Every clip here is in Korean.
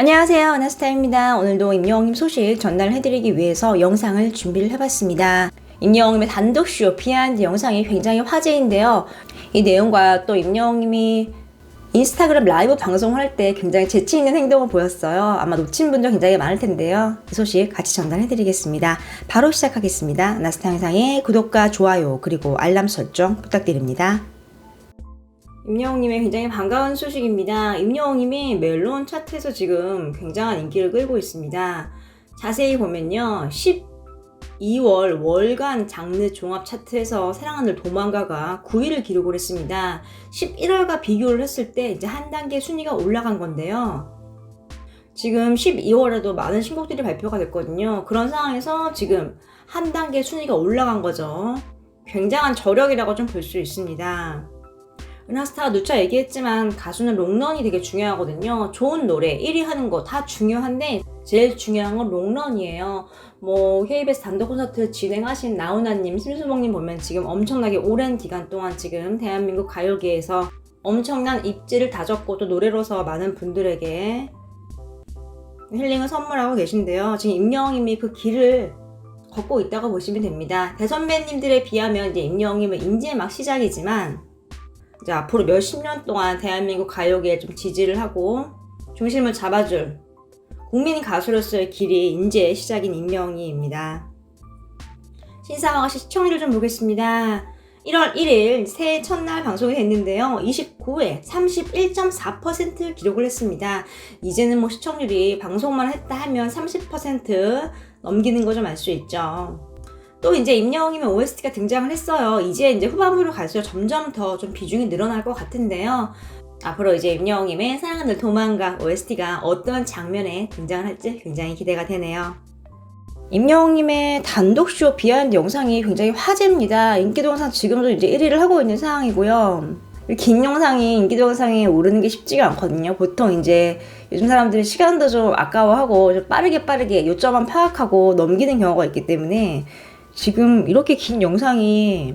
안녕하세요. 아나스타입니다. 오늘도 임영웅님 소식 전달해드리기 위해서 영상을 준비를 해봤습니다. 임영웅님의 단독쇼 비하인드 영상이 굉장히 화제인데요. 이 내용과 또 임영웅님이 인스타그램 라이브 방송할 때 굉장히 재치 있는 행동을 보였어요. 아마 놓친 분도 굉장히 많을 텐데요. 이 소식 같이 전달해드리겠습니다. 바로 시작하겠습니다. 나스타 영상의 구독과 좋아요 그리고 알람 설정 부탁드립니다. 임영웅님의 굉장히 반가운 소식입니다. 임영웅님이 멜론 차트에서 지금 굉장한 인기를 끌고 있습니다. 자세히 보면요. 12월 월간 장르 종합 차트에서 사랑하늘 도망가가 9위를 기록을 했습니다. 11월과 비교를 했을 때 이제 한 단계 순위가 올라간 건데요. 지금 12월에도 많은 신곡들이 발표가 됐거든요. 그런 상황에서 지금 한 단계 순위가 올라간 거죠. 굉장한 저력이라고 좀 볼 수 있습니다. 은하스타가 누차 얘기했지만 가수는 롱런이 되게 중요하거든요. 좋은 노래 1위 하는 거 다 중요한데 제일 중요한 건 롱런이에요. 뭐 KBS 단독 콘서트 진행하신 나훈아님, 심수봉님 보면 지금 엄청나게 오랜 기간 동안 지금 대한민국 가요계에서 엄청난 입지를 다졌고 또 노래로서 많은 분들에게 힐링을 선물하고 계신데요. 지금 임영웅님이 그 길을 걷고 있다고 보시면 됩니다. 대선배님들에 비하면 이제 임영웅님은 인지의 막 시작이지만 이제 앞으로 몇십 년 동안 대한민국 가요계에 좀 지지를 하고 중심을 잡아줄 국민 가수로서의 길이 인재의 시작인 임명희입니다. 신사화가 시청률 좀 보겠습니다. 1월 1일 새해 첫날 방송이 됐는데요. 29회 31.4% 기록을 했습니다. 이제는 뭐 시청률이 방송만 했다 하면 30% 넘기는 거 좀 알 수 있죠. 또 이제 임영웅이면 OST가 등장을 했어요. 이제 이제 후반부로 갈수록 점점 더 좀 비중이 늘어날 것 같은데요. 앞으로 이제 임영웅님의 사랑하는 도망가 OST가 어떤 장면에 등장을 할지 굉장히 기대가 되네요. 임영웅님의 단독쇼 비하인드 영상이 굉장히 화제입니다. 인기 동영상 지금도 이제 1위를 하고 있는 상황이고요. 긴 영상이 인기 동영상에 오르는 게 쉽지가 않거든요. 보통 이제 요즘 사람들이 시간도 좀 아까워하고 좀 빠르게 빠르게 요점만 파악하고 넘기는 경우가 있기 때문에 지금 이렇게 긴 영상이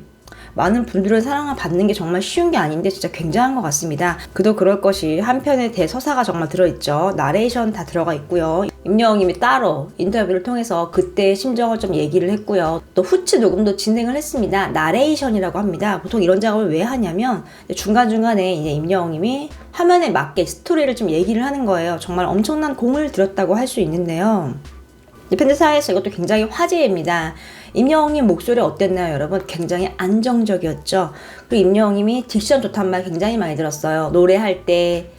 많은 분들의 사랑을 받는 게 정말 쉬운 게 아닌데 진짜 굉장한 것 같습니다. 그도 그럴 것이 한편의 대서사가 정말 들어있죠. 나레이션 다 들어가 있고요. 임영웅님이 따로 인터뷰를 통해서 그때의 심정을 좀 얘기를 했고요. 또 후치 녹음도 진행을 했습니다. 나레이션이라고 합니다. 보통 이런 작업을 왜 하냐면 중간중간에 이제 임영웅님이 화면에 맞게 스토리를 좀 얘기를 하는 거예요. 정말 엄청난 공을 들였다고 할 수 있는데요. 팬들 사이에서 이것도 굉장히 화제입니다. 임영웅님 목소리 어땠나요, 여러분? 굉장히 안정적이었죠. 그리고 임영웅님이 딕션 좋단 말 굉장히 많이 들었어요. 노래할 때,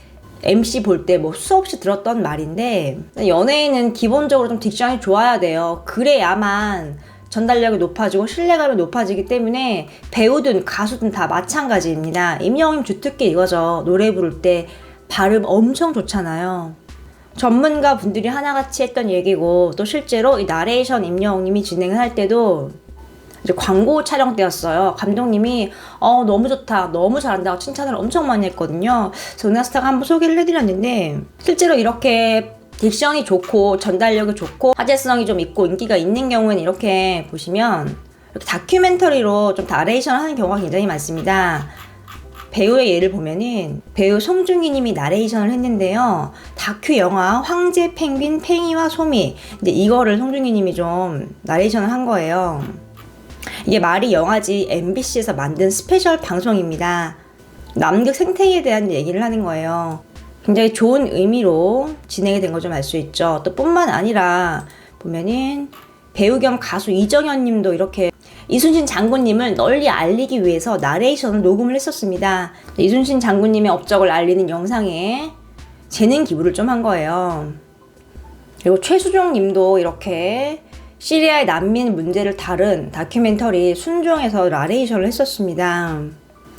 MC 볼 때 뭐 수없이 들었던 말인데 연예인은 기본적으로 좀 딕션이 좋아야 돼요. 그래야만 전달력이 높아지고 신뢰감이 높아지기 때문에 배우든 가수든 다 마찬가지입니다. 임영웅님 주특기 이거죠. 노래 부를 때 발음 엄청 좋잖아요. 전문가 분들이 하나같이 했던 얘기고 또 실제로 이 나레이션 임영웅님이 진행을 할 때도 이제 광고 촬영 때였어요. 감독님이 어 너무 좋다, 너무 잘한다고 칭찬을 엄청 많이 했거든요. 그래서 은하스타가 한번 소개를 해드렸는데 실제로 이렇게 딕션이 좋고 전달력이 좋고 화제성이 좀 있고 인기가 있는 경우에는 이렇게 보시면 이렇게 다큐멘터리로 좀 나레이션을 하는 경우가 굉장히 많습니다. 배우의 예를 보면은 배우 송중기 님이 나레이션을 했는데요. 다큐 영화 황제 펭귄 팽이와 소미. 이제 이거를 송중기 님이 좀 나레이션을 한 거예요. 이게 말이 영화지 MBC에서 만든 스페셜 방송입니다. 남극 생태계에 대한 얘기를 하는 거예요. 굉장히 좋은 의미로 진행이 된 거 좀 알 수 있죠. 또 뿐만 아니라 보면은 배우 겸 가수 이정현 님도 이렇게 이순신 장군님을 널리 알리기 위해서 나레이션을 녹음을 했었습니다. 이순신 장군님의 업적을 알리는 영상에 재능 기부를 좀 한 거예요. 그리고 최수종 님도 이렇게 시리아의 난민 문제를 다룬 다큐멘터리 순종에서 나레이션을 했었습니다.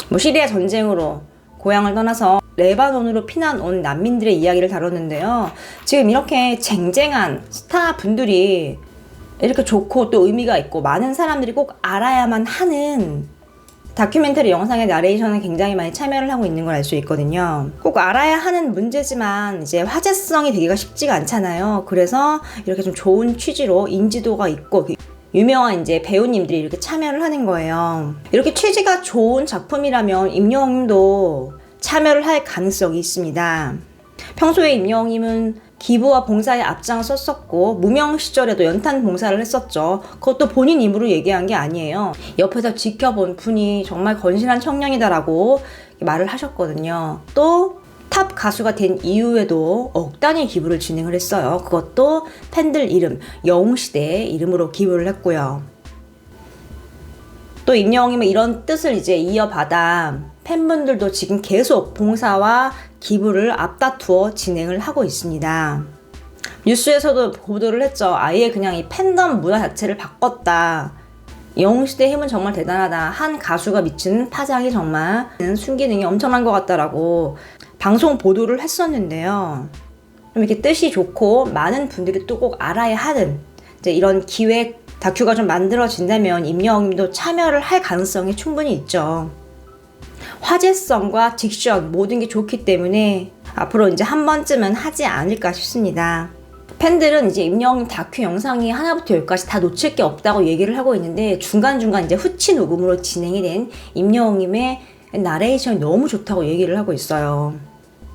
뭐 시리아 전쟁으로 고향을 떠나서 레바논으로 피난 온 난민들의 이야기를 다뤘는데요. 지금 이렇게 쟁쟁한 스타 분들이 이렇게 좋고 또 의미가 있고 많은 사람들이 꼭 알아야만 하는 다큐멘터리 영상의 나레이션은 굉장히 많이 참여를 하고 있는 걸 알 수 있거든요. 꼭 알아야 하는 문제지만 이제 화제성이 되기가 쉽지가 않잖아요. 그래서 이렇게 좀 좋은 취지로 인지도가 있고 그 유명한 이제 배우님들이 이렇게 참여를 하는 거예요. 이렇게 취지가 좋은 작품이라면 임영웅도 참여를 할 가능성이 있습니다. 평소에 임영웅님은 기부와 봉사에 앞장섰었고 무명 시절에도 연탄 봉사를 했었죠. 그것도 본인 입으로 얘기한 게 아니에요. 옆에서 지켜본 분이 정말 건실한 청년이다라고 말을 하셨거든요. 또 탑 가수가 된 이후에도 억 단위 기부를 진행을 했어요. 그것도 팬들 이름 영웅시대 이름으로 기부를 했고요. 또 임영웅님은 이런 뜻을 이제 이어받아 팬분들도 지금 계속 봉사와 기부를 앞다투어 진행을 하고 있습니다. 뉴스에서도 보도를 했죠. 아예 그냥 이 팬덤 문화 자체를 바꿨다. 영웅시대 힘은 정말 대단하다. 한 가수가 미치는 파장이 정말 순기능이 엄청난 것 같다라고 방송 보도를 했었는데요. 좀 이렇게 뜻이 좋고 많은 분들이 또 꼭 알아야 하는 이제 이런 기획 다큐가 좀 만들어진다면 임영웅님도 참여를 할 가능성이 충분히 있죠. 화제성과 딕션 모든 게 좋기 때문에 앞으로 이제 한 번쯤은 하지 않을까 싶습니다. 팬들은 이제 임영웅 다큐 영상이 하나부터 열까지 다 놓칠 게 없다고 얘기를 하고 있는데 중간중간 이제 후치 녹음으로 진행이 된 임영웅님의 나레이션이 너무 좋다고 얘기를 하고 있어요.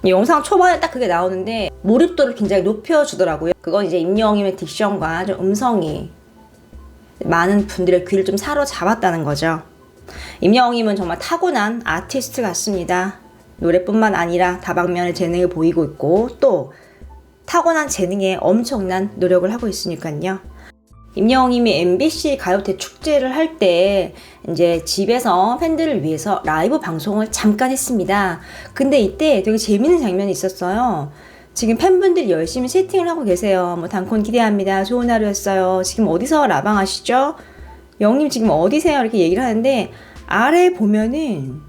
이 영상 초반에 딱 그게 나오는데 몰입도를 굉장히 높여주더라고요. 그건 이제 임영웅님의 딕션과 좀 음성이 많은 분들의 귀를 좀 사로잡았다는 거죠. 임영웅님은 정말 타고난 아티스트 같습니다. 노래뿐만 아니라 다방면의 재능을 보이고 있고 또 타고난 재능에 엄청난 노력을 하고 있으니까요. 임영웅님이 MBC 가요대 축제를 할 때 이제 집에서 팬들을 위해서 라이브 방송을 잠깐 했습니다. 근데 이때 되게 재밌는 장면이 있었어요. 지금 팬분들이 열심히 세팅을 하고 계세요. 뭐 단콘 기대합니다. 좋은 하루였어요. 지금 어디서 라방하시죠? 영님 지금 어디세요? 이렇게 얘기를 하는데 아래 보면은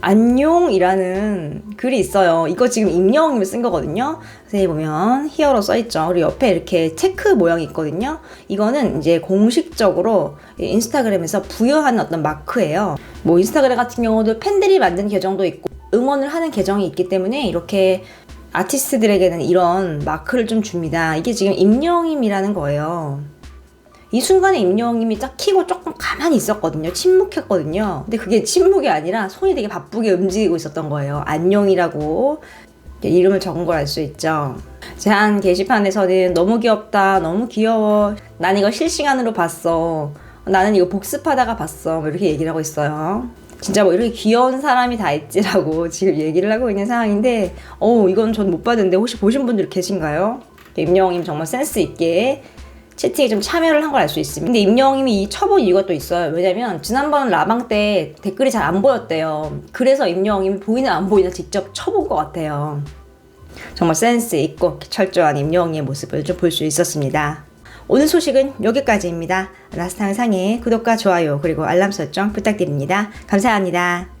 안녕이라는 글이 있어요. 이거 지금 임영웅님이 쓴 거거든요. 자세히 보면 히어로 써있죠. 그리고 옆에 이렇게 체크 모양이 있거든요. 이거는 이제 공식적으로 인스타그램에서 부여하는 어떤 마크예요. 뭐 인스타그램 같은 경우도 팬들이 만든 계정도 있고 응원을 하는 계정이 있기 때문에 이렇게 아티스트들에게는 이런 마크를 좀 줍니다. 이게 지금 임영임이라는 거예요. 이 순간에 임영웅님이 딱 키고 조금 가만히 있었거든요. 침묵했거든요. 근데 그게 침묵이 아니라 손이 되게 바쁘게 움직이고 있었던 거예요. 안녕이라고 이름을 적은 걸 알 수 있죠. 제한 게시판에서는 너무 귀엽다, 너무 귀여워. 난 이거 실시간으로 봤어. 나는 이거 복습하다가 봤어. 뭐 이렇게 얘기를 하고 있어요. 진짜 뭐 이렇게 귀여운 사람이 다 있지라고 지금 얘기를 하고 있는 상황인데, 어 이건 전 못 봤는데 혹시 보신 분들 계신가요? 임영웅님 정말 센스 있게 채팅에 좀 참여를 한 걸 알 수 있습니다. 근데 임영웅님이 이 쳐본 이유가 또 있어요. 왜냐면 지난번 라방 때 댓글이 잘 안 보였대요. 그래서 임영웅님이 보이나 안 보이나 직접 쳐본 것 같아요. 정말 센스 있고 철저한 임영웅의 모습을 좀 볼 수 있었습니다. 오늘 소식은 여기까지입니다. 라스트 항상에 구독과 좋아요 그리고 알람 설정 부탁드립니다. 감사합니다.